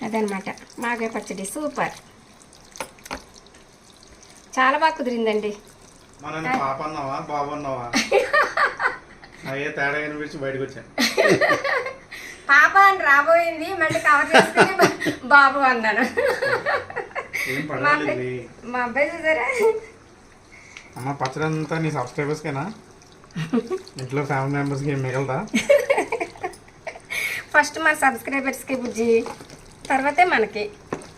అదనమాట మాగాయ పచ్చడి సూపర్. చాలా బాగా కుదిరిందండి. పాప అన్నావా బాబు అన్నావా అయ్యే తేడా కనిపించి బయటకు వచ్చాను. పాప అని రాబోయింది మళ్ళీ కవర్ చేసుకుని బాబు అన్నాను. మా అబ్బాయి చూసారా? అమ్మ పచ్చడి అంతా నీ సబ్స్క్రైబర్స్కేనా? ఇంట్లో ఫ్యామిలీ మెంబర్స్కి మిగలదా? ఫస్ట్ మన సబ్స్క్రైబర్స్కి బుజ్జి తర్వాతే మనకి.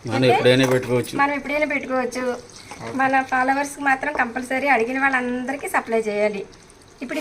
మనం ఎప్పుడైనా పెట్టుకోవచ్చు. మనం ఎప్పుడైనా పెట్టుకోవచ్చు. మన ఫాలోవర్స్కి మాత్రం కంపల్సరీ అడిగిన వాళ్ళందరికీ సప్లై చేయాలి. ఇప్పుడు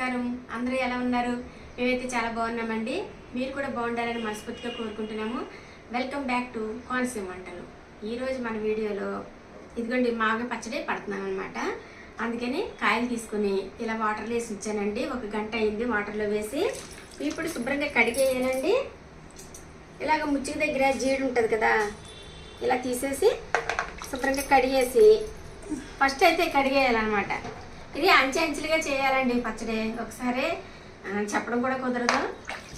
నమస్కారం. అందరూ ఎలా ఉన్నారు? మేమైతే చాలా బాగున్నామండి. మీరు కూడా బాగుండాలని మనస్ఫూర్తిగా కోరుకుంటున్నాము. వెల్కమ్ బ్యాక్ టు కోనసీమ వంటలు. ఈరోజు మన వీడియోలో ఇదిగోండి మాగా పచ్చడి పడుతున్నాను అనమాట అందుకని కాయలు తీసుకుని ఇలా వాటర్లో వేసి ఉంచానండి. ఒక గంట అయింది వాటర్లో వేసి. ఇప్పుడు శుభ్రంగా కడిగేయాలండి. ఇలాగ ముచ్చుకు దగ్గర జీడి ఉంటుంది కదా ఇలా తీసేసి శుభ్రంగా కడిగేసి ఫస్ట్ అయితే కడిగేయాలన్నమాట. ఇది అంచె అంచెలుగా చేయాలండి పచ్చడి. ఒకసారి చెప్పడం కూడా కుదరదు.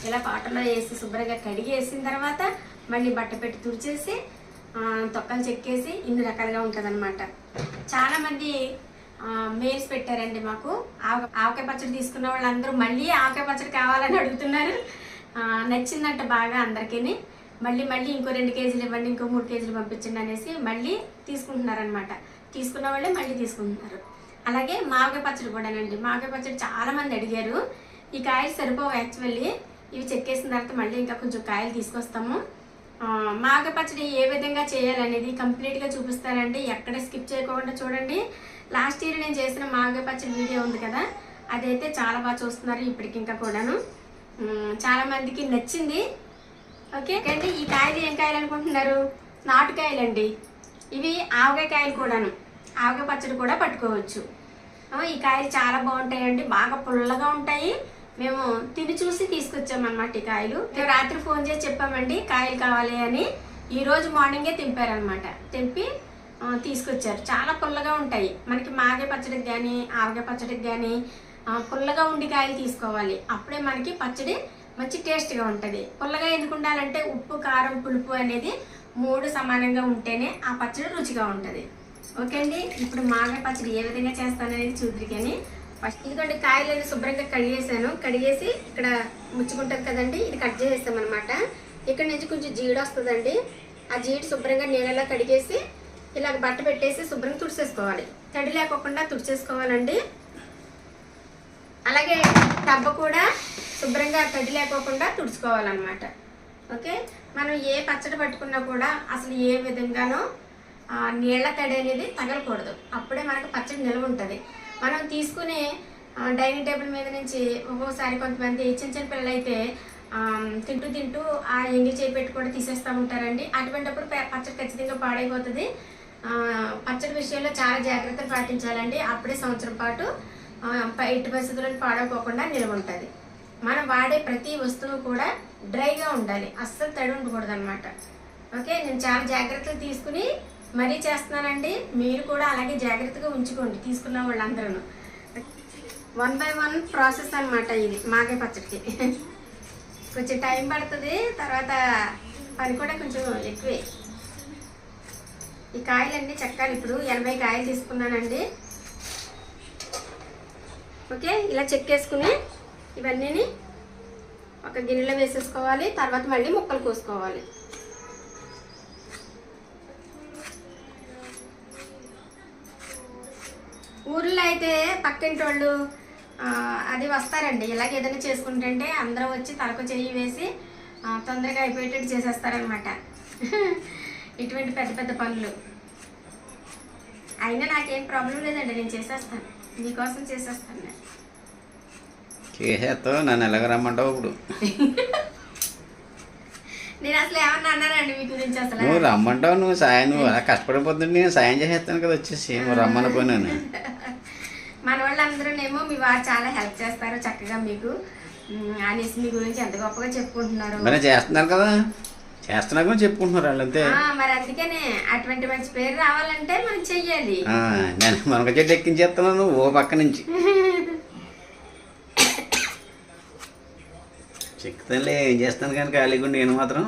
ఇలా పాటలో వేసి శుభ్రంగా కడిగేసిన తర్వాత మళ్ళీ బట్ట పెట్టి తుడిచేసి తొక్కలు చెక్కేసి ఇన్ని రకాలుగా ఉంటుందన్నమాట. చాలామంది మెయిల్స్ పెట్టారండి మాకు. ఆవ ఆవకాయ పచ్చడి తీసుకున్న వాళ్ళందరూ మళ్ళీ ఆవకాయ పచ్చడి కావాలని అడుగుతున్నారు. నచ్చిందంట బాగా అందరికీ మళ్ళీ మళ్ళీ ఇంకో రెండు కేజీలు ఇవ్వండి ఇంకో మూడు కేజీలు పంపించండి అనేసి మళ్ళీ తీసుకుంటున్నారనమాట తీసుకున్న వాళ్ళే మళ్ళీ తీసుకుంటున్నారు. అలాగే మామిడి పచ్చడి కూడానండి మామిడి పచ్చడి చాలామంది అడిగారు. ఈ కాయలు సరిపోవు యాక్చువల్లీ. ఇవి చెక్కేసిన తర్వాత మళ్ళీ ఇంకా కొంచెం కాయలు తీసుకొస్తాము. ఆ, మామిడి పచ్చడి ఏ విధంగా చేయాలనేది కంప్లీట్గా చూపిస్తానండి. ఎక్కడ స్కిప్ చేయకుండా చూడండి. లాస్ట్ ఇయర్ నేను చేసిన మామిడి పచ్చడి వీడియో ఉంది కదా అదైతే చాలా బాగా చూస్తున్నారు ఇప్పటికి ఇంకా కూడాను. చాలామందికి నచ్చింది. ఓకే అండి ఈ కాయలు ఏం కాయలు అనుకుంటున్నారు? నాటుకాయలండి ఇవి ఆవకాయ కాయలు కూడాను. ఆవకాయ పచ్చడి కూడా పట్టుకోవచ్చు. ఈ కాయలు చాలా బాగుంటాయండి. బాగా పుల్లగా ఉంటాయి. మేము తిని చూసి తీసుకొచ్చామన్నమాట ఈ కాయలు. మేము రాత్రి ఫోన్ చేసి చెప్పామండి కాయలు కావాలి అని. ఈ రోజు మార్నింగే తెంపారనమాట తెంపి తీసుకొచ్చారు. చాలా పుల్లగా ఉంటాయి. మనకి మాగే పచ్చడికి కానీ ఆవకాయ పచ్చడికి కానీ పుల్లగా ఉండి కాయలు తీసుకోవాలి. అప్పుడే మనకి పచ్చడి మంచి టేస్ట్గా ఉంటుంది. పుల్లగా ఎందుకు ఉండాలంటే ఉప్పు కారం పులుపు అనేది మూడు సమానంగా ఉంటేనే ఆ పచ్చడి రుచిగా ఉంటుంది. ఓకే అండి. ఇప్పుడు మామిడి పచ్చడి ఏ విధంగా చేస్తాననేది చూద్దరు కానీ ఫస్ట్ ఇదిగోండి కాయలని శుభ్రంగా కడిగేసాను కడిగేసి ఇక్కడ ముచ్చుకుంటుంది కదండి ఇది కట్ చేసేస్తాం అనమాట ఇక్కడ నుంచి కొంచెం జీడి వస్తుందండి. ఆ జీడి శుభ్రంగా నీళ్ళలో కడిగేసి ఇలాగ బట్ట పెట్టేసి శుభ్రంగా తుడిచేసుకోవాలి తడి లేకోకుండా తుడిచేసుకోవాలండి అలాగే డబ్బ కూడా శుభ్రంగా తడి లేకోకుండా తుడుచుకోవాలన్నమాట. ఓకే? మనం ఏ పచ్చడి పట్టుకున్నా కూడా అసలు ఏ విధంగానో నీళ్ళ నీళ్ళ తడి అనేది తగలకూడదు. అప్పుడే మనకు పచ్చడి నిల్వ ఉంటుంది. మనం తీసుకునే డైనింగ్ టేబుల్ మీద నుంచి ఒక్కోసారి కొంతమంది చిన్న చిన్న పిల్లలు అయితే తింటూ తింటూ ఆ ఎంగిల్ చేయి పెట్టి కూడా తీసేస్తూ ఉంటారండి. అటువంటిప్పుడు పచ్చడి ఖచ్చితంగా పాడైపోతుంది. పచ్చడి విషయంలో చాలా జాగ్రత్తలు పాటించాలండి. అప్పుడే సంవత్సరం పాటు ఆ, ఎట్టి పరిస్థితులను పాడైపోకుండా నిల్వ ఉంటుంది. మనం వాడే ప్రతి వస్తువు కూడా డ్రైగా ఉండాలి. అస్సలు తడి ఉండకూడదు అనమాట ఓకే? నేను చాలా జాగ్రత్తలు తీసుకుని మరీ చేస్తున్నానండి. మీరు కూడా అలాగే జాగ్రత్తగా ఉంచుకోండి తీసుకున్న వాళ్ళందరూ వన్ బై వన్ ప్రాసెస్ అనమాట ఇది మాగే పచ్చడికి. కొంచెం టైం పడుతుంది తర్వాత పని కూడా కొంచెం ఎక్కువే. ఈ కాయలన్నీ చెక్కాలి ఇప్పుడు ఎనభై కాయలు తీసుకున్నానండి. ఓకే ఇలా చెక్కేసుకుని ఇవన్నీని ఒక గిన్నెలో వేసేసుకోవాలి తర్వాత మళ్ళీ ముక్కలు కోసుకోవాలి. ఊర్లో అయితే పక్కింటి వాళ్ళు అది వస్తారండి. ఇలాగ ఏదైనా చేసుకుంటుంటే అందరూ వచ్చి తలకు చెయ్యి వేసి తొందరగా అయిపోయేటట్టు చేసేస్తారనమాట ఇటువంటి పెద్ద పెద్ద పనులు. అయినా నాకేం ప్రాబ్లం లేదండి. నేను చేసేస్తాను. మీకోసం చేసేస్తాను. నేను చేసేస్తావు? నన్ను ఎలాగ రమ్మంటావు ఇప్పుడు? నేను అసలు ఏమన్నా అన్నానండి మీ గురించి అసలు? నువ్వు రమ్మంటావు నువ్వు సాయం నువ్వు అలా కష్టపడిపోతుంటే నేను సాయం చేసేస్తాను కదా వచ్చేసి నువ్వు రమ్మని పోయినాను మన వాళ్ళందరూనేమో మీ వారు చాలా హెల్ప్ చేస్తారు చక్కగా మీకు. అనేసి మీ గురించి ఎంత గొప్పగా చెప్పుకుంటున్నారు. మరి చేస్తున్నారు కదా? చేస్తున్నా కూడా చెప్పుకుంటున్నారు వాళ్ళు అంతే. ఆ, మరి అందుకనే అటువంటి మంచి పేరు రావాలంటే మనం చెయ్యాలి. నేను మనక చెట్టు ఎక్కించేస్తున్నాను ఓ పక్క నుంచి. చెక్కుతానులే ఏం చేస్తాను కానీ ఖాళీగా ఉండి నేను మాత్రం?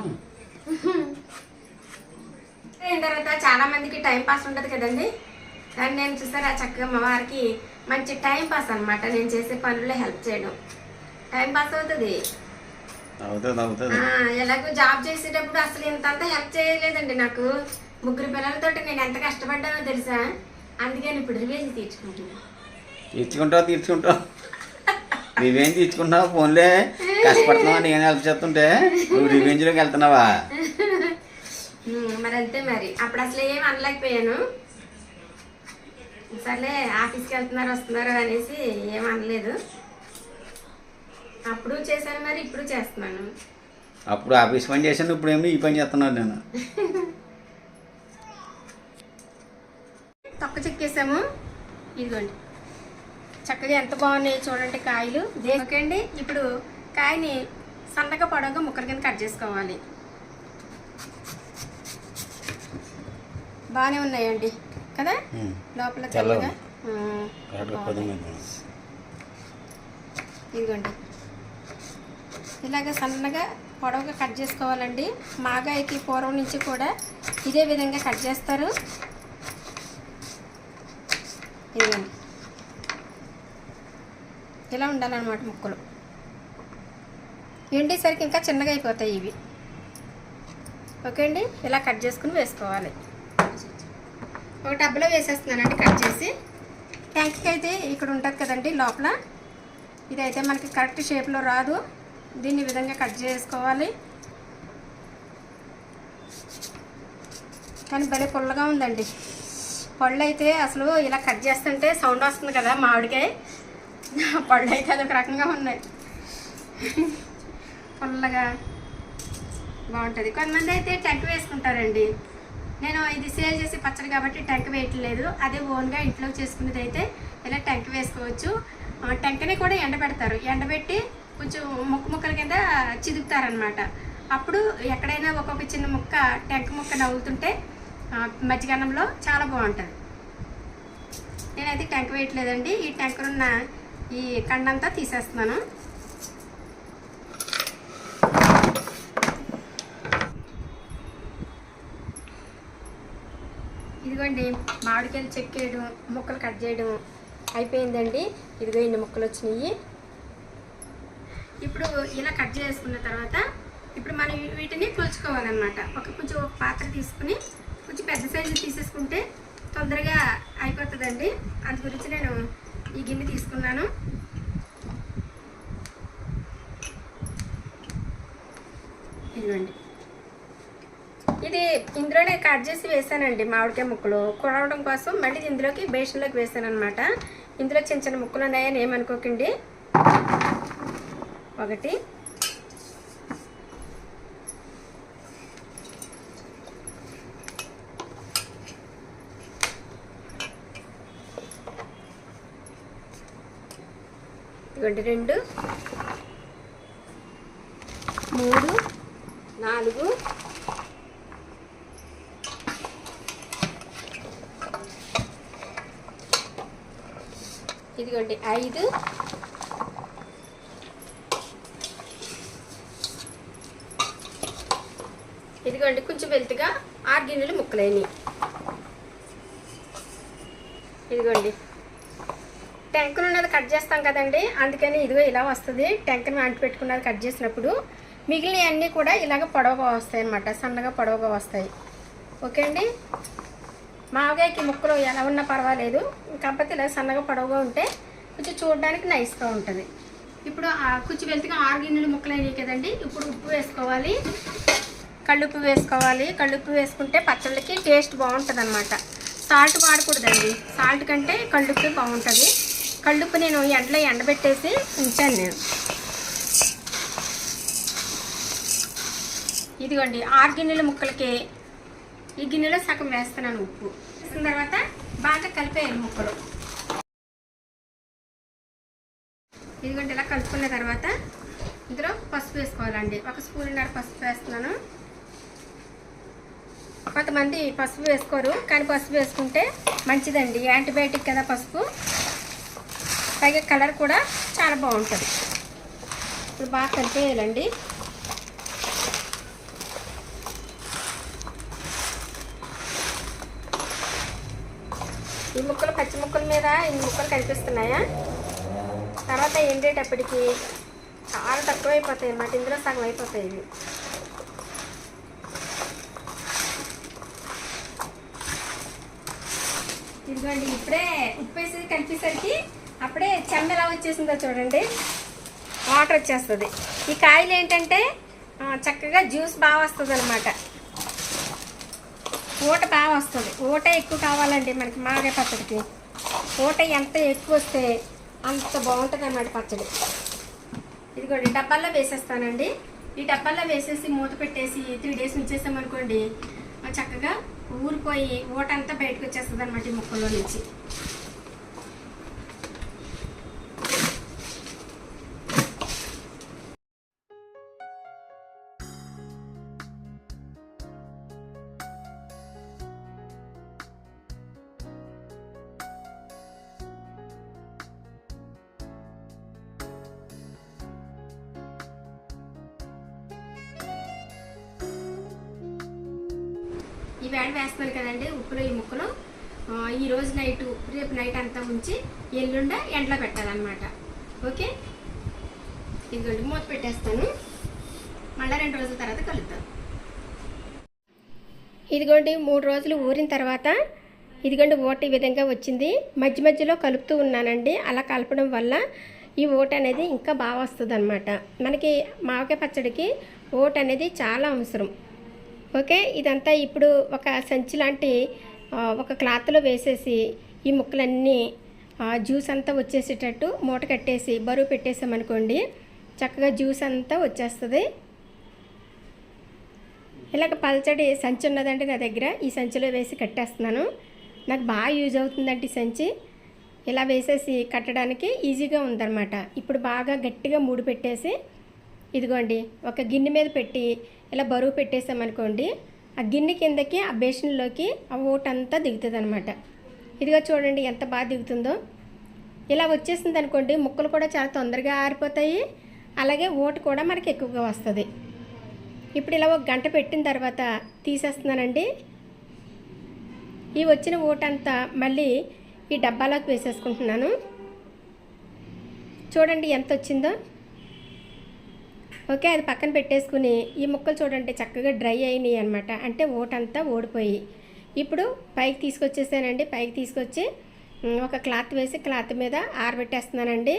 అయిన తర్వాత చాలా మందికి టైం పాస్ ఉండదు కదండి. కానీ నేను చూసారా చక్కగా మా వారికి మంచి టైం పాస్ అనమాట నేను చేసే పనుల్లో హెల్ప్ చేయడం. టైం పాస్ అవుతుంది. ఎలాగో జాబ్ చేసేటప్పుడు అసలు ఇంతంత హెల్ప్ చేయలేదండి నాకు. ముగ్గురు పిల్లలతోటి నేను ఎంత కష్టపడ్డానో తెలుసా? అందుకని ఇప్పుడు రివేజ్ తీర్చుకుంటున్నా. తీర్చుకుంటావు తీర్చుకుంటావు? నువ్వేం తీర్చుకుంటున్నావు ఫోన్లే. కష్టపడుతున్నావు నేను హెల్ప్ చేస్తుంటే? నువ్వు రివెంజ్లోకి వెళ్తున్నావా? మరి అంతే మరి. అప్పుడు అసలు ఏం అనలేకపోయాను. సర్లే ఆఫీస్కి వెళ్తున్నారు వస్తున్నారు అనేసి ఏం అనలేదు. అప్పుడు చేశాను మరి ఇప్పుడు చేస్తున్నాను. అప్పుడు ఆఫీస్ పని చేశాను ఇప్పుడు ఏమో ఈ పని చేస్తున్నాను నేను. తొక్క చెక్కేసాము ఇదిగోండి. చక్కగా ఎంత బాగున్నాయి చూడండి కాయలు. ఓకే అండి ఇప్పుడు కాయని సన్నగా పొడవుగా ముక్కల కింద కట్ చేసుకోవాలి. బాగానే ఉన్నాయండి. కదా. లోపల తెల్లగా. ఇదిగోండి. ఇలాగ సన్నగా పొడవుగా కట్ చేసుకోవాలండి. మాగాయకి పూర్వం నుంచి కూడా ఇదే విధంగా కట్ చేస్తారు. ఇదిగోండి. ఇలా ఉండాలన్నమాట ముక్కలు. ఎండేసరికి ఇంకా చిన్నగా అయిపోతాయి ఇవి. ఓకే అండి? ఇలా కట్ చేసుకుని వేసుకోవాలి. ఒక డబ్బులో వేసేస్తున్నానండి కట్ చేసి. ట్యాంక్కి అయితే ఇక్కడ ఉంటుంది కదండి లోపల. ఇదైతే మనకి కరెక్ట్ షేప్లో రాదు. దీన్ని విధంగా కట్ చేసుకోవాలి. కానీ భలే పుల్లగా ఉందండి. పళ్ళు అయితే అసలు ఇలా కట్ చేస్తుంటే సౌండ్ వస్తుంది కదా మామిడికాయ. పళ్ళు అయితే అదొక రకంగా ఉన్నాయి. పుల్లగా బాగుంటుంది. కొంతమంది అయితే టెంక్ వేసుకుంటారండి. నేను ఇది సేల్ చేసి పచ్చడి కాబట్టి టెంక్ వేయట్లేదు. అదే ఓన్గా ఇంట్లో చేసుకునేది అయితే ఇలా టెంక్ వేసుకోవచ్చు. టెంకని కూడా ఎండబెడతారు ఎండబెట్టి కొంచెం ముక్క ముక్కల కింద చిదుకుతారనమాట అప్పుడు ఎక్కడైనా ఒక్కొక్క చిన్న ముక్క టెంక ముక్క నవ్వుతుంటే మజ్జిగన్నంలో చాలా బాగుంటుంది. నేనైతే టెంక వేయట్లేదండి. ఈ టెంకరున్న ఈ కండంతా తీసేస్తున్నాను. ఇదిగోండి మామిడికాయలు చెక్కేయడం ముక్కలు కట్ చేయడం అయిపోయిందండి. ఇదిగో ఇన్ని ముక్కలు వచ్చినాయి. ఇప్పుడు ఇలా కట్ చేసుకున్న తర్వాత ఇప్పుడు మనం వీటిని పులుచుకోవాలన్నమాట. ఒక కొంచెం ఒక పాత్ర తీసుకుని కొంచెం పెద్ద సైజు తీసేసుకుంటే తొందరగా అయిపోతుందండి. అందు గురించి నేను ఈ గిన్నె తీసుకున్నాను. ఇదిగోండి. ఇది ఇందులోనే కట్ చేసి వేసానండి మామిడికాయ ముక్కలు. కొడవడం కోసం మళ్ళీ ఇందులోకి బేషన్లోకి వేసాను అనమాట ఇందులో చిన్న చిన్న ముక్కలు ఉన్నాయని ఏమనుకోకండి. ఒకటి ఇదిగోండి రెండు మూడు. నాలుగు. ఇదిగోండి ఐదు. ఇదిగోండి కొంచెం వెళ్తుగా. ఆరు గిన్నెలు ముక్కలైనవి ఇదిగోండి టెంకర్ ఉన్నది కట్ చేస్తాం కదండి. అందుకని ఇదిగో ఇలా వస్తుంది. టెంకర్ అంటి పెట్టుకున్నది కట్ చేసినప్పుడు మిగిలినవన్నీ కూడా ఇలాగ పొడవుగా వస్తాయి అన్నమాట సన్నగా పొడవుగా వస్తాయి. ఓకే అండి? మామగాయకి ముక్కలు ఎలా ఉన్నా పర్వాలేదు. కాకపోతే ఇలా సన్నగా పొడవుగా ఉంటే కొంచెం చూడడానికి నైస్గా ఉంటుంది. ఇప్పుడు కొంచెం వెళ్తుగా ఆరు గిన్నెలు ముక్కలు అయినాయి కదండి. ఇప్పుడు ఉప్పు వేసుకోవాలి. కళ్ళుప్పు వేసుకోవాలి. కళ్ళుప్పు వేసుకుంటే పచ్చళ్ళకి టేస్ట్ బాగుంటుంది అనమాట సాల్ట్ వాడకూడదండి. సాల్ట్ కంటే కళ్ళుప్పు బాగుంటుంది. కళ్ళుప్పు నేను ఎండలో ఎండబెట్టేసి ఉంచాను నేను. ఇదిగోండి ఆరు గిన్నెల ముక్కలకి ఈ గిన్నెలో సగం వేస్తున్నాను ఉప్పు. వేసిన తర్వాత బాగా కలిపేయాలి ముక్కలు. ఇదిగోండి ఇలా కలుపుకున్న తర్వాత ఇందులో పసుపు వేసుకోవాలండి. ఒక స్పూన్నర పసుపు వేస్తున్నాను. కొంతమంది పసుపు వేసుకోరు కానీ పసుపు వేసుకుంటే మంచిదండి. యాంటీబయాటిక్ కదా పసుపు. అలాగే కలర్ కూడా చాలా బాగుంటుంది. ఇప్పుడు బాగా కలిపేయాలండి ఈ ముక్కలు పచ్చి ముక్కల మీద ఈ ముక్కలు కనిపిస్తున్నాయా తర్వాత ఎండేటప్పటికి చాలా తక్కువ అయిపోతాయి అన్నమాట. ఇందులో సగం అయిపోతాయి ఇవి. ఇదిగోండి ఇప్పుడే ఉప్పు వేసేది కలిపేసరికి అప్పుడే చెమ్మ ఎలా వచ్చేసిందో చూడండి. వాటర్ వచ్చేస్తుంది. ఈ కాయలు ఏంటంటే చక్కగా జ్యూస్ బాగా వస్తుంది అనమాట ఊట బాగా వస్తుంది. ఊట ఎక్కువ కావాలండి మనకి మాగే పచ్చడికి. ఊట ఎంత ఎక్కువ వస్తే అంత బాగుంటుంది అన్నమాట పచ్చడి. ఇదిగోండి డబ్బాల్లో వేసేస్తానండి. ఈ డబ్బాల్లో వేసేసి మూత పెట్టేసి త్రీ డేస్ ఉంచేసామనుకోండి చక్కగా ఊరిపోయి ఊట అంతా బయటకు వచ్చేస్తుంది అనమాట ఈ ముక్కల్లో నుంచి. నీళ్ళు ఊరిన తర్వాత ఇదిగోండి ఓట ఈ విధంగా వచ్చింది. మధ్య మధ్యలో కలుపుతూ ఉన్నానండి. అలా కలపడం వల్ల ఈ ఓట అనేది ఇంకా బాగా వస్తుంది అనమాట మనకి మామికాయ పచ్చడికి ఓట అనేది చాలా అవసరం. ఓకే? ఇదంతా ఇప్పుడు ఒక సంచి లాంటి ఒక క్లాత్లో వేసేసి ఈ ముక్కలన్నీ జ్యూస్ అంతా వచ్చేసేటట్టు మూట కట్టేసి బరువు పెట్టేసామనుకోండి చక్కగా జ్యూస్ అంతా వచ్చేస్తుంది. ఇలాగ పల్చడి సంచి ఉన్నదండి నా దగ్గర. ఈ సంచిలో వేసి కట్టేస్తున్నాను. నాకు బాగా యూజ్ అవుతుందండి ఈ సంచి. ఇలా వేసేసి కట్టడానికి ఈజీగా ఉందన్నమాట. ఇప్పుడు బాగా గట్టిగా మూడు పెట్టేసి ఇదిగోండి ఒక గిన్నె మీద పెట్టి ఇలా బరువు పెట్టేసామనుకోండి ఆ గిన్నె కిందకి ఆ బేషన్లోకి ఆ ఓటంతా దిగుతుంది అనమాట ఇదిగో చూడండి ఎంత బాగా దిగుతుందో. ఇలా వచ్చేసింది అనుకోండి ముక్కలు కూడా చాలా తొందరగా ఆరిపోతాయి. అలాగే ఓటు కూడా మనకి ఎక్కువగా వస్తుంది. ఇప్పుడు ఇలా ఒక గంట పెట్టిన తర్వాత తీసేస్తున్నానండి. ఈ వచ్చిన ఓటంతా మళ్ళీ ఈ డబ్బాలోకి వేసేసుకుంటున్నాను. చూడండి ఎంత వచ్చిందో. ఓకే అది పక్కన పెట్టేసుకుని ఈ ముక్కలు చూడండి చక్కగా డ్రై అయినాయి అనమాట అంటే ఓటంతా ఓడిపోయి ఇప్పుడు పైకి తీసుకొచ్చేసానండి. పైకి తీసుకొచ్చి ఒక క్లాత్ వేసి క్లాత్ మీద ఆరబెట్టేస్తున్నానండి.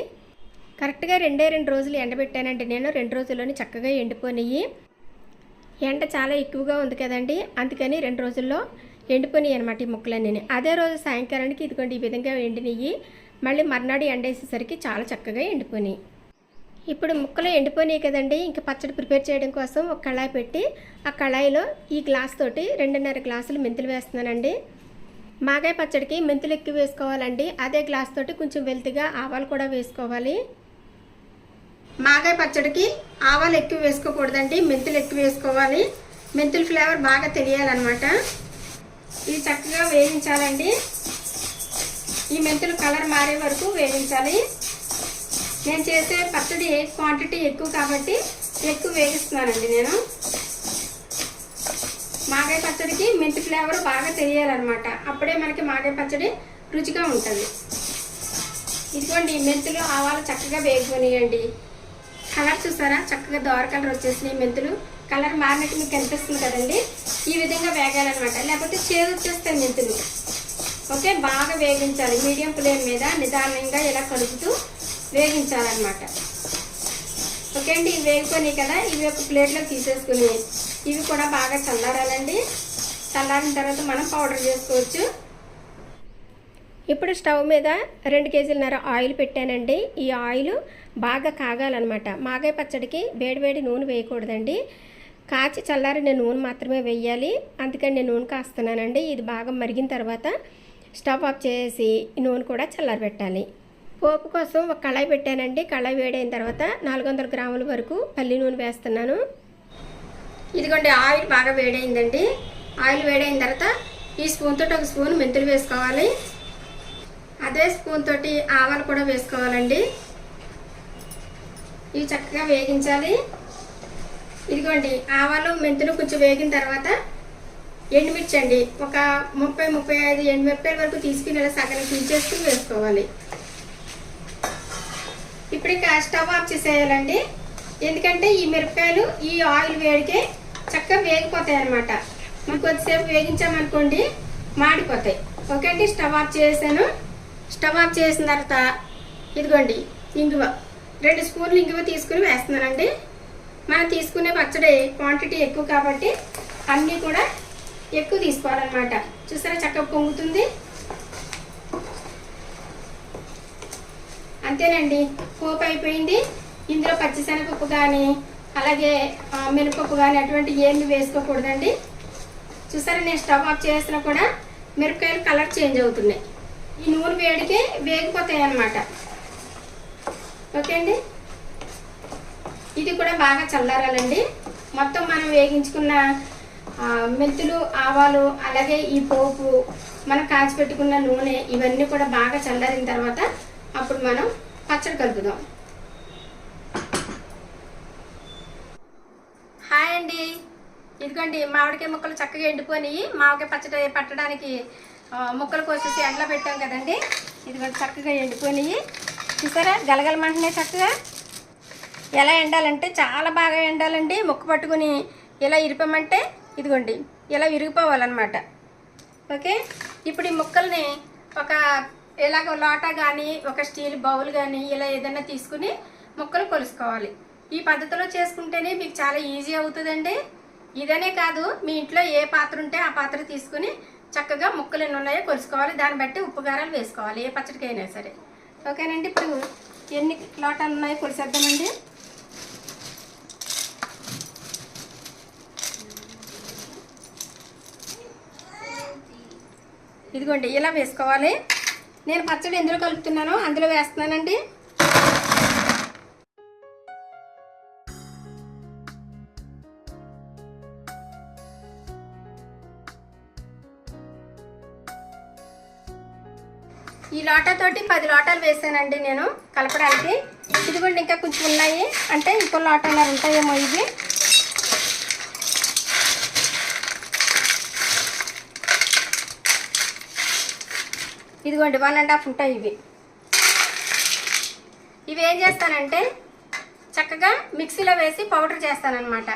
కరెక్ట్గా రెండే రెండు రోజులు ఎండబెట్టానండి నేను. రెండు రోజుల్లోనే చక్కగా ఎండిపోయినాయి ఎండ చాలా ఎక్కువగా ఉంది కదండి. అందుకని రెండు రోజుల్లో ఎండిపోయినాయి అనమాట ఈ ముక్కలన్నీ అదే రోజు సాయంకాలానికి ఇదిగోండి ఈ విధంగా ఎండినవి మళ్ళీ మర్నాడు ఎండేసేసరికి చాలా చక్కగా ఎండిపోయినాయి. ఇప్పుడు ముక్కలు ఎండిపోయినాయి కదండి. ఇంకా పచ్చడి ప్రిపేర్ చేయడం కోసం ఒక కళాయి పెట్టి ఆ కళాయిలో ఈ గ్లాస్ తోటి రెండున్నర గ్లాసులు మెంతులు వేస్తున్నానండి. మాగాయ పచ్చడికి మెంతులు ఎక్కువ వేసుకోవాలండి. అదే గ్లాస్ తోటి కొంచెం వెల్తిగా ఆవాలు కూడా వేసుకోవాలి. మాగాయ పచ్చడికి ఆవాలు ఎక్కువ వేసుకోకూడదండి మెంతులు ఎక్కువ వేసుకోవాలి. మెంతుల ఫ్లేవర్ బాగా తెలియాలన్నమాట. ఇది చక్కగా వేయించాలండి. ఈ మెంతులు కలర్ మారే వరకు వేయించాలి. నేను చేసే పచ్చడి క్వాంటిటీ ఎక్కువ కాబట్టి ఎక్కువ వేగిస్తున్నానండి నేను. మాగాయ పచ్చడికి మెంతి ఫ్లేవర్ బాగా తెలియాలన్నమాట. అప్పుడే మనకి మాగాయ పచ్చడి రుచిగా ఉంటుంది. ఇదిగోండి మెంతులు ఆవాలు చక్కగా వేగుకొనియండి కలర్ చూసారా? చక్కగా దోర కలర్ వచ్చేసినాయి మెంతులు. కలర్ మారినట్టు మీకు కనిపిస్తుంది కదండి. ఈ విధంగా వేగాలన్నమాట. లేకపోతే చేదు వచ్చేస్తాయి మెంతులు. ఓకే బాగా వేగించాలి. మీడియం ఫ్లేమ్ మీద నిదానంగా ఇలా కలుపుతూ వేగించాలన్నమాట. ఓకే అండి ఇవి వేగుకొని కదా. ఇవి ఒక ప్లేట్లో తీసేసుకుని ఇవి కూడా బాగా చల్లారాలండి. చల్లారిన తర్వాత మనం పౌడర్ చేసుకోవచ్చు. ఇప్పుడు స్టవ్ మీద రెండు కేజీలన్నర ఆయిల్ పెట్టానండి. ఈ ఆయిల్ బాగా కాగాలన్నమాట. మాగాయ పచ్చడికి వేడివేడి నూనె వేయకూడదండి. కాచి చల్లారిన నూనె మాత్రమే వేయాలి. అందుకని నేను నూనె కాస్తున్నానండి. ఇది బాగా మరిగిన తర్వాత స్టవ్ ఆఫ్ చేసి నూనె కూడా చల్లారబెట్టాలి. పోపు కోసం ఒక కళాయి పెట్టానండి. కళాయి వేడైన తర్వాత నాలుగు వందల గ్రాముల వరకు పల్లి నూనె వేస్తున్నాను. ఇదిగోండి ఆయిల్ బాగా వేడైందండి. ఆయిల్ వేడైన తర్వాత ఈ స్పూన్ తోటి ఒక స్పూన్ మెంతులు వేసుకోవాలి. అదే స్పూన్ తోటి ఆవాలు కూడా వేసుకోవాలండి. ఇవి చక్కగా వేగించాలి. ఇదిగోండి ఆవాలు మెంతులు కొంచెం వేగిన తర్వాత ఎండుమిర్చి అండి ఒక ముప్పై ముప్పై ఐదు ఎండుమిరపకాయల వరకు తీసుకుని ఇలా సగం తీసేసుకుని వేసుకోవాలి. ఇప్పుడు స్టవ్ ఆఫ్ చేసేయాలండి. ఎందుకంటే ఈ మిరపకాయలు ఈ ఆయిల్ వేడికే చక్కగా వేగిపోతాయి అనమాట మనం కొద్దిసేపు వేగించామనుకోండి మాడిపోతాయి. ఓకే అండి స్టవ్ ఆఫ్ చేసాను స్టవ్ ఆఫ్ చేసిన తర్వాత ఇదిగోండి ఇంగువ. రెండు స్పూన్లు ఇంగువ తీసుకుని వేస్తున్నానండి. మనం తీసుకునే పచ్చడి క్వాంటిటీ ఎక్కువ కాబట్టి అన్నీ కూడా ఎక్కువ తీసుకోవాలన్నమాట. చూసారా చక్కగా పొంగుతుంది. అంతేనండి. పోపు అయిపోయింది. ఇందులో పచ్చిశనగపప్పు కానీ అలాగే మిరపప్పు మినపప్పు కానీ అటువంటి ఏమి వేసుకోకూడదండి. చూసారా నేను స్టవ్ ఆఫ్ చేసినా కూడా మిరపకాయలు కలర్ చేంజ్ అవుతున్నాయి. ఈ నూనె వేడికి వేగిపోతాయి అన్నమాట ఓకే అండి? ఇది కూడా బాగా చల్లారాలండి. మొత్తం మనం వేగించుకున్న మెంతులు ఆవాలు అలాగే ఈ పోపు మనం కాచిపెట్టుకున్న నూనె ఇవన్నీ కూడా బాగా చల్లారిన తర్వాత అప్పుడు మనం పచ్చడి కలుపుదాం. హాయ్ అండి. ఇదిగోండి మామిడికాయ ముక్కలు చక్కగా ఎండిపోయి మామిడికాయ పచ్చడి పట్టడానికి ముక్కలు కోసేసి ఎండలో పెట్టాం కదండి. ఇదిగోండి చక్కగా ఎండిపోయినాయి చూసారా? గలగలమంటున్నాయి చక్కగా. ఎలా ఎండాలంటే చాలా బాగా ఎండాలండి. ముక్క పట్టుకుని ఇలా ఇరిపమంటే ఇదిగోండి ఇలా విరిగిపోవాలన్నమాట. ఓకే? ఇప్పుడు ఈ ముక్కల్ని ఒక ఇలాగ లోటా కానీ ఒక స్టీల్ బౌల్ కానీ ఇలా ఏదైనా తీసుకుని ముక్కలు కొలుసుకోవాలి. ఈ పద్ధతిలో చేసుకుంటేనే మీకు చాలా ఈజీ అవుతుందండి. ఇదనే కాదు మీ ఇంట్లో ఏ పాత్ర ఉంటే ఆ పాత్ర తీసుకుని చక్కగా ముక్కలు ఎన్ని ఉన్నాయో కొలుసుకోవాలి. దాన్ని బట్టి ఉప్పు కారాలు వేసుకోవాలి ఏ పచ్చడికైనా సరే. ఓకేనండి ఇప్పుడు ఎన్ని లోటాలు ఉన్నాయో కొలిసేద్దామండి? ఇదిగోండి ఇలా వేసుకోవాలి. నేను పచ్చడి ఎందులో కలుపుతున్నానో అందులో వేస్తున్నానండి. ఈ లోటాతోటి పది లోటాలు వేసానండి నేను కలపడానికి. ఇదిగోండి ఇంకా కొంచెం ఉన్నాయి. అంటే ఇంకో లోటాలు ఉంటాయేమో ఇవి. ఇదిగోండి వన్ అండ్ హాఫ్ ఉంటాయి ఇవి. ఇవి ఏం చేస్తానంటే చక్కగా మిక్సీలో వేసి పౌడర్ చేస్తానన్నమాట.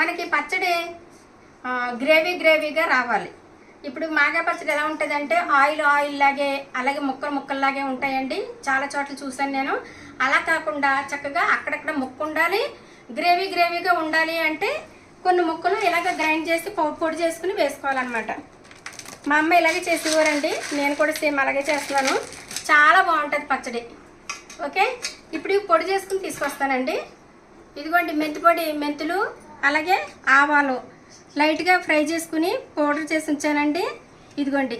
మనకి పచ్చడి గ్రేవీ గ్రేవీగా రావాలి. ఇప్పుడు మాగా పచ్చడి ఎలా ఉంటుందంటే ఆయిల్ ఆయిల్ లాగే అలాగే ముక్కలు ముక్కల్లాగే ఉంటాయండి. చాలా చోట్ల చూసాను నేను. అలా కాకుండా చక్కగా అక్కడక్కడ ముక్క ఉండాలి. గ్రేవీ గ్రేవీగా ఉండాలి అంటే కొన్ని ముక్కలు ఇలాగ గ్రైండ్ చేసి పొడి పొడి చేసుకుని వేసుకోవాలన్నమాట. మా అమ్మ ఇలాగే చేసేవారండి. నేను కూడా సేమ్ అలాగే చేస్తున్నాను. చాలా బాగుంటుంది పచ్చడి. ఓకే? ఇప్పుడు పొడి చేసుకుని తీసుకొస్తానండి. ఇదిగోండి మెంతి పొడి మెంతులు అలాగే ఆవాలు. లైట్గా ఫ్రై చేసుకుని పౌడర్ చేసి ఉంచానండి. ఇదిగోండి.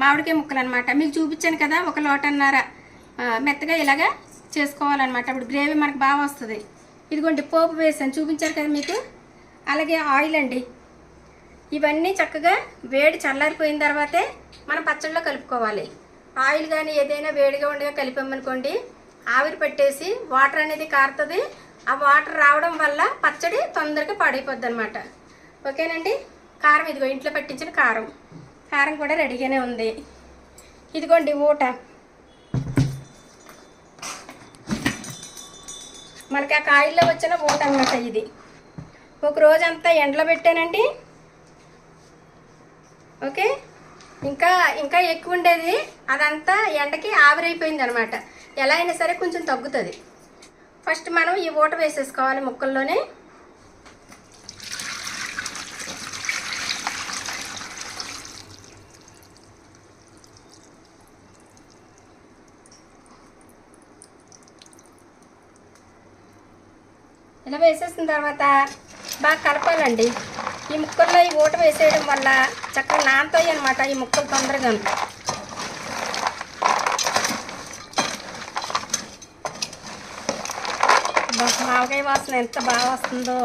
మామిడికాయ ముక్కలు అనమాట మీకు చూపించాను కదా ఒక లోటన్నర. మెత్తగా ఇలాగా చేసుకోవాలన్నమాట. అప్పుడు గ్రేవీ మనకు బాగా వస్తుంది. ఇదిగోండి పోపు వేసాను. చూపించారు కదా మీకు? అలాగే ఆయిల్ అండి. ఇవన్నీ చక్కగా వేడి చల్లారిపోయిన తర్వాతే మనం పచ్చడిలో కలుపుకోవాలి. ఆయిల్ కానీ ఏదైనా వేడిగా ఉండగా కలిపామనుకోండి ఆవిరి పెట్టేసి వాటర్ అనేది కారుతుంది. ఆ వాటర్ రావడం వల్ల పచ్చడి తొందరగా పాడైపోద్ది అనమాట ఓకేనండి? కారం ఇదిగో ఇంట్లో పట్టించిన కారం. కారం కూడా రెడీగానే ఉంది. ఇదిగోండి ఊట మనకి ఆ కాయల్లో వచ్చిన ఊట అన్నమాట ఇది. ఒక రోజంతా ఎండలో పెట్టానండి. ఓకే? ఇంకా ఇంకా ఎక్కువ ఉండేది. అదంతా ఎండకి ఆవిరైపోయింది అనమాట ఎలా అయినా సరే కొంచెం తగ్గుతుంది. ఫస్ట్ మనం ఈ ఊట వేసేసుకోవాలి ముక్కల్లోనే. వేసిన తర్వాత బాగా కలపాలండి. ఈ ముక్కల్లో ఈ ఊట వేసేయడం వల్ల చక్కగా నానతాయి అనమాట ఈ ముక్కలు తొందరగా మామకాయ వాసన ఎంత బాగా వస్తుందో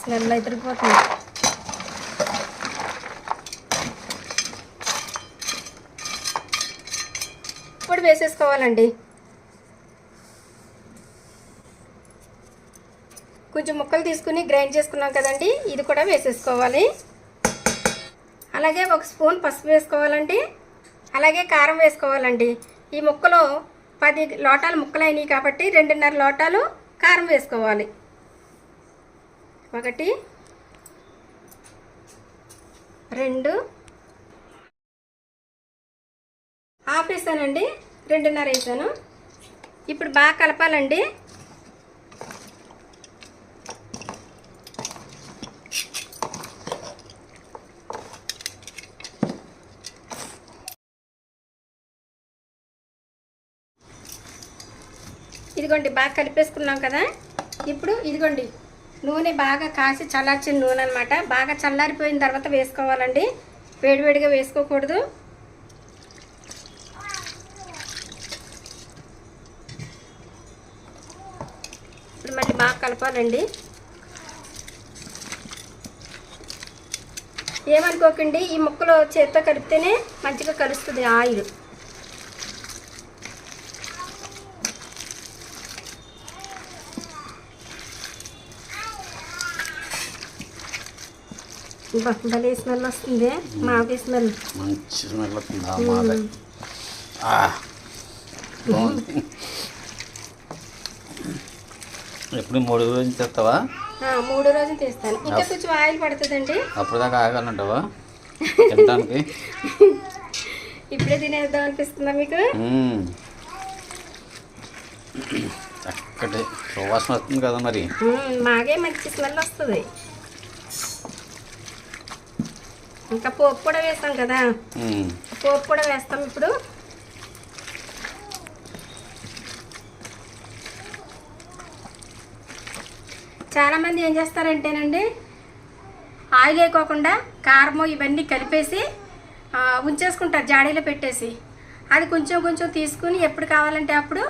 స్మెల్ ఎదిరిపోతుంది. ఇప్పుడు వేసేసుకోవాలండి. కొంచెం ముక్కలు తీసుకుని గ్రైండ్ చేసుకున్నాం కదండి. ఇది కూడా వేసేసుకోవాలి. అలాగే ఒక స్పూన్ పసుపు వేసుకోవాలండి. అలాగే కారం వేసుకోవాలండి. ఈ ముక్కలో పది లోటాలు ముక్కలు అయినాయి కాబట్టి రెండున్నర లోటాలు కారం వేసుకోవాలి. ఒకటి రెండు ఆఫ్ వేసానండి రెండున్నర వేసాను. ఇప్పుడు బాగా కలపాలండి. ఇదిగోండి బాగా కలిపేసుకున్నాం కదా? ఇప్పుడు ఇదిగోండి నూనె బాగా కాసి చల్లార్చిన నూనె అనమాట బాగా చల్లారిపోయిన తర్వాత వేసుకోవాలండి. వేడివేడిగా వేసుకోకూడదు. ఇప్పుడు మళ్ళీ బాగా కలపాలండి. ఏమనుకోకండి ఈ ముక్కలు చేత్తో కలిపితేనే మంచిగా కలుస్తుంది ఆయిల్. భలే స్మెల్ వస్తుంది. మామిడి స్మెల్ మంచి స్మెల్ వస్తుంది? ఎప్పుడు మూడు రోజులు తెస్తావా? మూడో రోజు తీస్తాను. ఇంకా కొంచెం ఆయిల్ పడుతుందండి. అప్పుడు దాకా ఆగాలంటావా? తినడానికి ఇప్పుడే తినేద్దాం అనిపిస్తుందా మీకు. చక్కటి సువాసన వస్తుంది కదా మరి. మాగే మంచి స్మెల్ వస్తుంది. ఇంకా పోపు కూడా వేస్తాం కదా. పోపు కూడా వేస్తాం ఇప్పుడు. చాలామంది ఏం చేస్తారంటేనండి ఆయిల్ వేయకోకుండా కారము ఇవన్నీ కలిపేసి ఉంచేసుకుంటారు జాడీలో పెట్టేసి. అది కొంచెం కొంచెం తీసుకుని ఎప్పుడు కావాలంటే అప్పుడు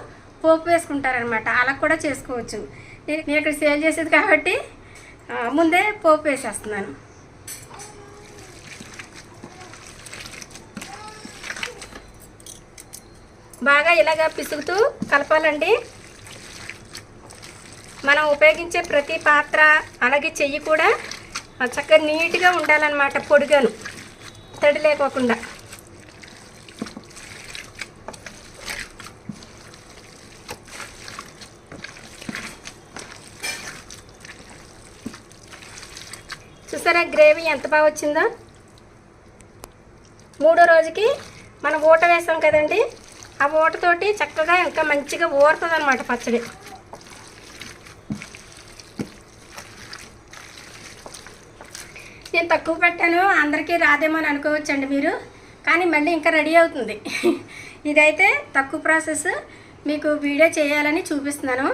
పోపు వేసుకుంటారనమాట. అలా కూడా చేసుకోవచ్చు. నేను ఇక్కడ సేల్ చేసేది కాబట్టి ముందే పోపు వేసేస్తున్నాను. బాగా ఇలాగ పిసుగుతూ కలపాలండి. మనం ఉపయోగించే ప్రతి పాత్ర అలాగే చెయ్యి కూడా చక్కగా నీట్గా ఉండాలన్నమాట పొడిగాను తడి లేకోకుండా. చూసారా గ్రేవీ ఎంత బాగా వచ్చిందో? మూడో రోజుకి మనం ఊట వేసాం కదండి. ఆ ఊటతోటి చక్కగా ఇంకా మంచిగా ఊరుతుంది అనమాట పచ్చడి. నేను తక్కువ పెట్టాను అందరికీ రాదేమో అని అనుకోవచ్చండి మీరు కానీ మళ్ళీ ఇంకా రెడీ అవుతుంది. ఇదైతే తక్కువ ప్రాసెస్ మీకు వీడియో చేయాలని చూపిస్తున్నాను.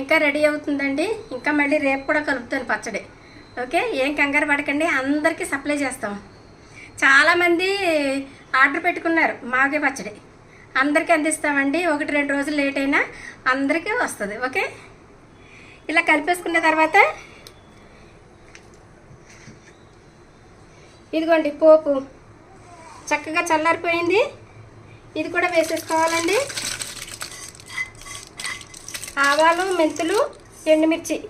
ఇంకా రెడీ అవుతుందండి ఇంకా మళ్ళీ రేపు కూడా కలుపుతాను పచ్చడి. ఓకే? ఏం కంగారు పడకండి అందరికీ సప్లై చేస్తాం. చాలామంది ఆర్డర్ పెట్టుకున్నారు మాగే పచ్చడి. అందరికీ అందిస్తామండి ఒకటి రెండు రోజులు లేట్ అయినా అందరికీ వస్తుంది ఓకే? ఇలా కలిపేసుకున్న తర్వాత ఇదిగోండి పోపు. చక్కగా చల్లారిపోయింది. ఇది కూడా వేసేసుకోవాలండి. ఆవాలు మెంతులు ఎండుమిర్చి.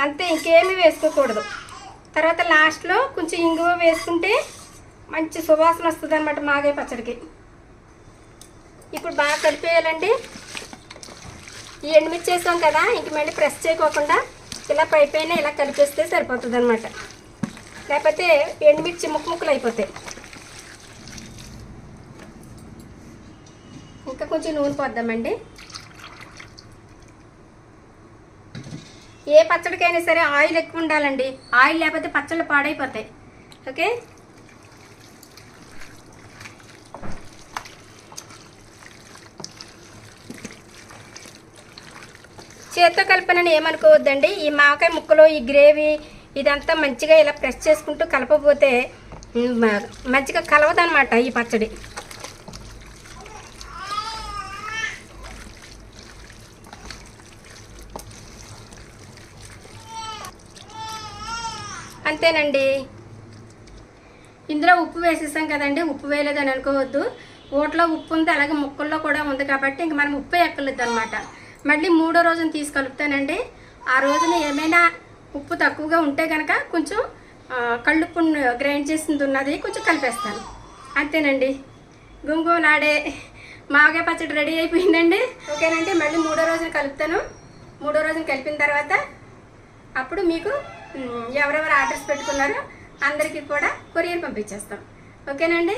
అంతే ఇంకేమీ వేసుకోకూడదు. తర్వాత లాస్ట్లో కొంచెం ఇంగువ వేసుకుంటే మంచి సువాసన వస్తుంది అనమాట మాగే పచ్చడికి. ఇప్పుడు బాగా కలిపేయాలండి. ఈ ఎండుమిర్చి వేసాం కదా ఇంక మళ్ళీ ప్రెస్ చేయకోకుండా ఇలా పై పైన ఇలా కలిపేస్తే సరిపోతుంది అనమాట లేకపోతే ఎండుమిర్చి ముక్కు ముక్కలు అయిపోతాయి. ఇంకా కొంచెం నూనె పోద్దామండి. ఏ పచ్చడికైనా సరే ఆయిల్ ఎక్కువ ఉండాలండి. ఆయిల్ లేకపోతే పచ్చళ్ళు పాడైపోతాయి. ఓకే? చేత్తో కలిపినని ఏమనుకోవద్దండి? ఈ మావకాయ ముక్కలు ఈ గ్రేవీ ఇదంతా మంచిగా ఇలా ప్రెస్ చేసుకుంటూ కలపపోతే మంచిగా కలవదనమాట ఈ పచ్చడి. అంతేనండి. ఇందులో ఉప్పు వేసేసాం కదండి ఉప్పు వేయలేదని అనుకోవద్దు. ఓట్లో ఉప్పు ఉంది అలాగే ముక్కల్లో కూడా ఉంది కాబట్టి ఇంక మనం ఉప్పు ఎక్కలేదు అనమాట మళ్ళీ మూడో రోజున తీసి కలుపుతానండి ఆ రోజున ఏమైనా ఉప్పు తక్కువగా ఉంటే కనుక కొంచెం కళ్ళు కళ్ళుప్పు గ్రైండ్ చేసింది ఉన్నది కొంచెం కలిపేస్తాను. అంతేనండి. గుంగునాడే మాగా పచ్చడి రెడీ అయిపోయిందండి. ఓకేనండి మళ్ళీ మూడో రోజున కలుపుతాను. మూడో రోజున కలిపిన తర్వాత అప్పుడు మీకు ఎవరెవరు ఆర్డర్స్ పెట్టుకున్నారో అందరికీ కూడా కొరియర్ పంపించేస్తాం. ఓకేనండి?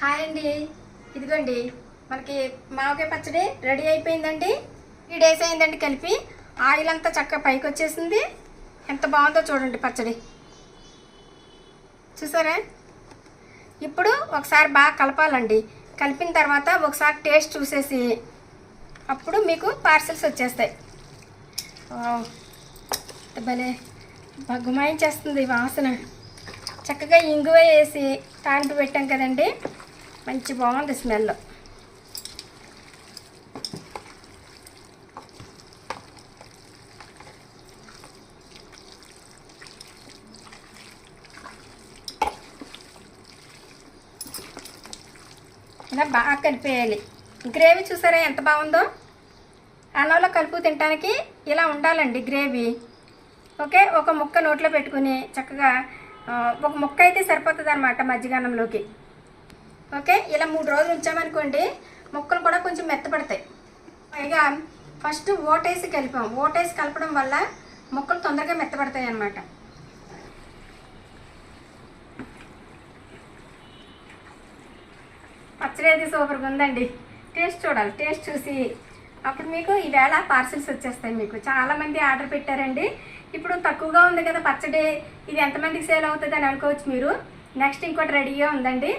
హాయ్ అండి. ఇదిగోండి. మనకి మామిడికాయ పచ్చడి రెడీ అయిపోయిందండి. త్రీ డేస్ అయిందండి కలిపి. ఆయిల్ అంతా చక్కగా పైకి వచ్చేసింది. ఎంత బాగుందో చూడండి పచ్చడి. చూసారా? ఇప్పుడు ఒకసారి బాగా కలపాలండి. కలిపిన తర్వాత ఒకసారి టేస్ట్ చూసేసి. అప్పుడు మీకు పార్సిల్స్ వచ్చేస్తాయి. వావ్. భలే బాగా గుమాయించేస్తుంది వాసన. చక్కగా ఇంగువ వేసి తాలింపు పెట్టాం కదండి. మంచి బాగుంది స్మెల్. ఇలా బాగా కలిపేయాలి. గ్రేవీ చూసారా ఎంత బాగుందో? అన్నంలో కలుపు తినడానికి ఇలా ఉండాలండి గ్రేవీ. ఓకే ఒక ముక్క నోట్లో పెట్టుకుని చక్కగా ఒక ముక్క అయితే సరిపోతుంది అనమాట మజ్జిగన్నంలోకి. ఓకే ఇలా మూడు రోజులు ఉంచామనుకోండి ముక్కలు కూడా కొంచెం మెత్తపడతాయి. పైగా ఫస్ట్ ఓటేసి కలిపాం. ఓటేసి కలపడం వల్ల ముక్కలు తొందరగా మెత్తపడతాయి అన్నమాట పచ్చడి అయితే సూపర్గా ఉందండి. టేస్ట్ చూడాలి టేస్ట్ చూసి. అప్పుడు మీకు ఈవేళ పార్సిల్స్ వచ్చేస్తాయి మీకు. చాలామంది ఆర్డర్ పెట్టారండి. ఇప్పుడు తక్కువగా ఉంది కదా పచ్చడి. ఇది ఎంతమందికి సేల్ అవుతుంది అని అనుకోవచ్చు మీరు. నెక్స్ట్ ఇంకోటి రెడీగా ఉందండి.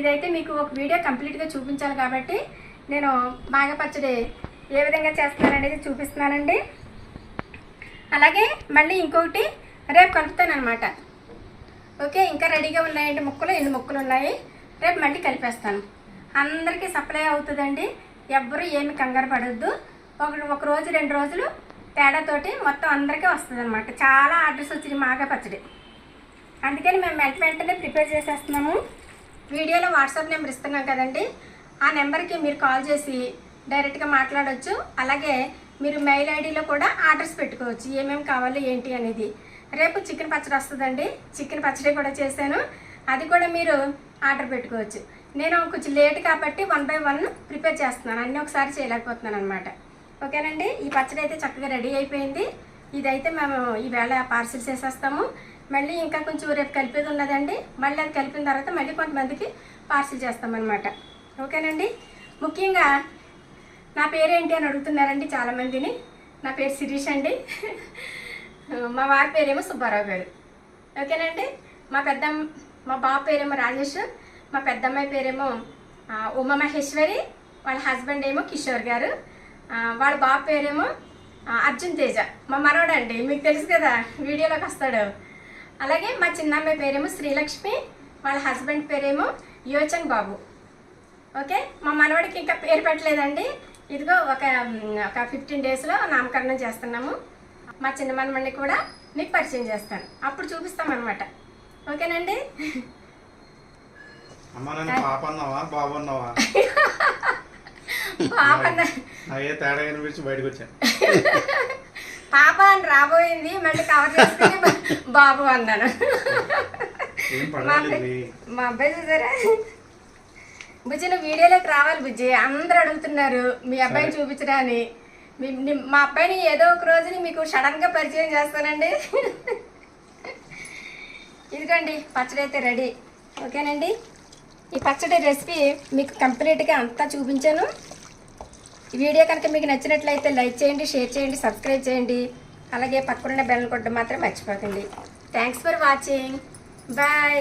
ఇదైతే మీకు ఒక వీడియో కంప్లీట్గా చూపించాలి కాబట్టి నేను బాగా పచ్చడి ఏ విధంగా చేస్తున్నాను అనేది చూపిస్తున్నానండి. అలాగే మళ్ళీ ఇంకొకటి రేపు కలుపుతాను ఓకే ఇంకా రెడీగా ఉన్నాయండి ముక్కలు. ఎన్ని ముక్కలు ఉన్నాయి? రేపు మళ్ళీ కలిపేస్తాను. అందరికీ సప్లై అవుతుందండి. ఎవ్వరూ ఏమి కంగారు పడద్దు. ఒక ఒక రోజు రెండు రోజులు తేడాతోటి మొత్తం అందరికీ వస్తుంది అనమాట చాలా ఆర్డర్స్ వచ్చినాయి మాగా పచ్చడి. అందుకని మేము వెంట వెంటనే ప్రిపేర్ చేసేస్తున్నాము. వీడియోలో వాట్సాప్ నెంబర్ ఇస్తున్నాం కదండి. ఆ నెంబర్కి మీరు కాల్ చేసి డైరెక్ట్గా మాట్లాడవచ్చు అలాగే మీరు మెయిల్ ఐడిలో కూడా ఆర్డర్స్ పెట్టుకోవచ్చు. ఏమేమి కావాలి ఏంటి అనేది. రేపు చికెన్ పచ్చడి వస్తుందండి. చికెన్ పచ్చడి కూడా చేశాను. అది కూడా మీరు ఆర్డర్ పెట్టుకోవచ్చు. నేను కొంచెం లేట్ కాబట్టి వన్ బై వన్ ప్రిపేర్ చేస్తున్నాను. అన్నీ ఒకసారి చేయలేకపోతున్నాను అనమాట ఓకేనండి? ఈ పచ్చడి అయితే చక్కగా రెడీ అయిపోయింది. ఇదైతే మేము ఈవేళ పార్సిల్ చేసేస్తాము. మళ్ళీ ఇంకా కొంచెం రేపు కలిపేది ఉన్నదండి. మళ్ళీ అది కలిపిన తర్వాత మళ్ళీ కొంతమందికి పార్సిల్ చేస్తామన్నమాట. ఓకేనండి? ముఖ్యంగా నా పేరేంటి అని అడుగుతున్నారండి చాలామందిని. నా పేరు శిరీష్ అండి. మా వారి పేరేమో సుబ్బారావు గారు. ఓకేనండి? మా పెద్ద మా బాబు పేరేమో రాజేష్. మా పెద్దమ్మాయి పేరేమో ఉమ ఉమా మహేశ్వరి వాళ్ళ హస్బెండ్ ఏమో కిషోర్ గారు. వాళ్ళ బాబు పేరేమో అర్జున్ తేజ. మా మనవడండి మీకు తెలుసు కదా వీడియోలోకి వస్తాడు. అలాగే మా చిన్నమ్మాయి పేరేమో శ్రీలక్ష్మి వాళ్ళ హస్బెండ్ పేరేమో యోచన్ బాబు. ఓకే? మా మనవడికి ఇంకా పేరు పెట్టలేదండి. ఇదిగో ఒక ఒక ఫిఫ్టీన్ డేస్లో నామకరణం చేస్తున్నాము. మా చిన్న మనమణ్ణి కూడా మీకు పరిచయం చేస్తాను. అప్పుడు చూపిస్తామన్నమాట. ఓకేనండి? అమ్మ నన్ను పాప అన్నావా బాబు అన్నావా పాప అయ్యే తేడా కనిపించి బయటకు వచ్చా. పాప అని రాబోయింది మళ్ళీ కవర్ చేసుకుని బాబు అన్నాను. మా అబ్బాయి చూసారా? బుజ్జి నువ్వు వీడియోలోకి రావాలి బుజ్జి. అందరూ అడుగుతున్నారు మీ అబ్బాయిని. చూపించరా అని. మీ- అబ్బాయిని ఏదో ఒక రోజుని మీకు సడన్గా పరిచయం చేస్తానండి. ఇదిగోండి పచ్చడి అయితే రెడీ ఓకేనండి? ఈ పచ్చడి రెసిపీ మీకు కంప్లీట్గా అంతా చూపించాను. ఈ వీడియో కనుక మీకు నచ్చినట్లయితే లైక్ చేయండి షేర్ చేయండి సబ్స్క్రైబ్ చేయండి. అలాగే పక్కనున్న బెల్ కొట్టడం మాత్రం మర్చిపోకండి. Thanks for watching bye